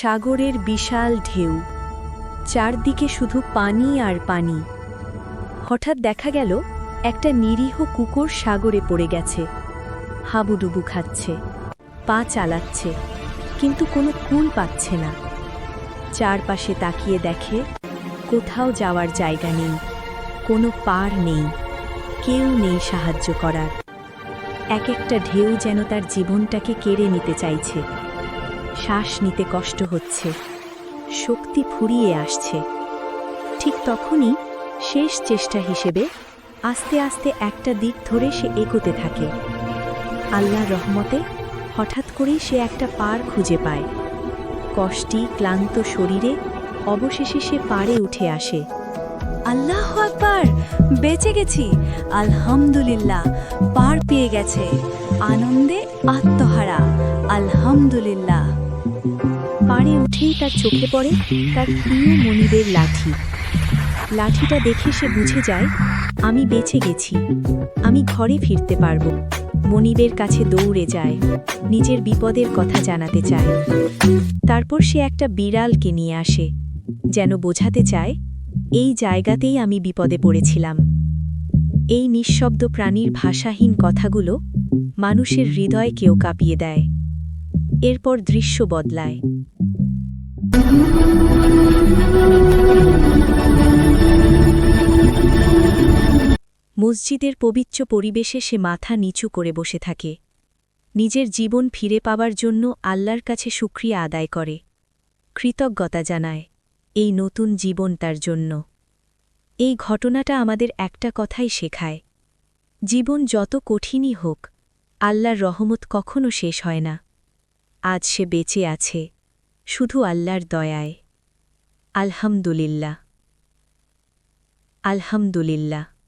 সাগরের বিশাল ঢেউ। চারদিকে শুধু পানি আর পানি। হঠাৎ দেখা গেল, একটা নিরীহ কুকুর সাগরে পড়ে গেছে। হাবুডুবু খাচ্ছে, পা চালাচ্ছে, কিন্তু কোনো কুল পাচ্ছে না। চারপাশে তাকিয়ে দেখে, কোথাও যাওয়ার জায়গা নেই, কোনো পার নেই, কেউ নেই সাহায্য করার। এক একটা ঢেউ যেন তার জীবনটাকে কেড়ে নিতে চাইছে। শ্বাস নিতে কষ্ট হচ্ছে। শক্তি ফুরিয়ে আসছে। ঠিক তখনই শেষ চেষ্টা হিসেবে আস্তে আস্তে একটা দিক ধরে সে এগোতে থাকে। আল্লাহ রহমতে হঠাৎ করেই সে একটা পার খুঁজে পায়। কষ্টি, ক্লান্ত শরীরে অবশেষে সে পারে উঠে আসে। আল্লাহ আকবার! বেঁচে গেছি। আলহামদুলিল্লাহ, পার পেয়ে গেছে। আনন্দে আত্মহারা। আলহামদুলিল্লাহ। পাড়ে উঠেই তার চোখে পড়ে তার প্রিয় মনিবের লাঠি। লাঠিটা দেখে সে বুঝে যায়, আমি বেঁচে গেছি, আমি ঘরে ফিরতে পারব। মনিবের কাছে দৌড়ে যায়, নিজের বিপদের কথা জানাতে চায়। তারপর সে একটা বিড়ালকে নিয়ে আসে, যেন বোঝাতে চায়, এই জায়গাতেই আমি বিপদে পড়েছিলাম। এই নিঃশব্দ প্রাণীর ভাষাহীন কথাগুলো মানুষের হৃদয়কেও কাঁপিয়ে দেয়। এরপর দৃশ্য বদলায়। মসজিদের পবিত্র পরিবেশে সে মাথা নিচু করে বসে থাকে। নিজের জীবন ফিরে পাবার জন্য আল্লাহর কাছে সুক্রিয়া আদায় করে। কৃতজ্ঞতা জানায় এই নতুন জীবন তার জন্য। এই ঘটনাটা আমাদের একটা কথাই শেখায়। জীবন যত কঠিনই হোক, আল্লাহর রহমত কখনো শেষ হয় না। আজ সে বেঁচে আছে শুধু আল্লাহর দয়ায়। আলহামদুলিল্লাহ। আলহামদুলিল্লাহ।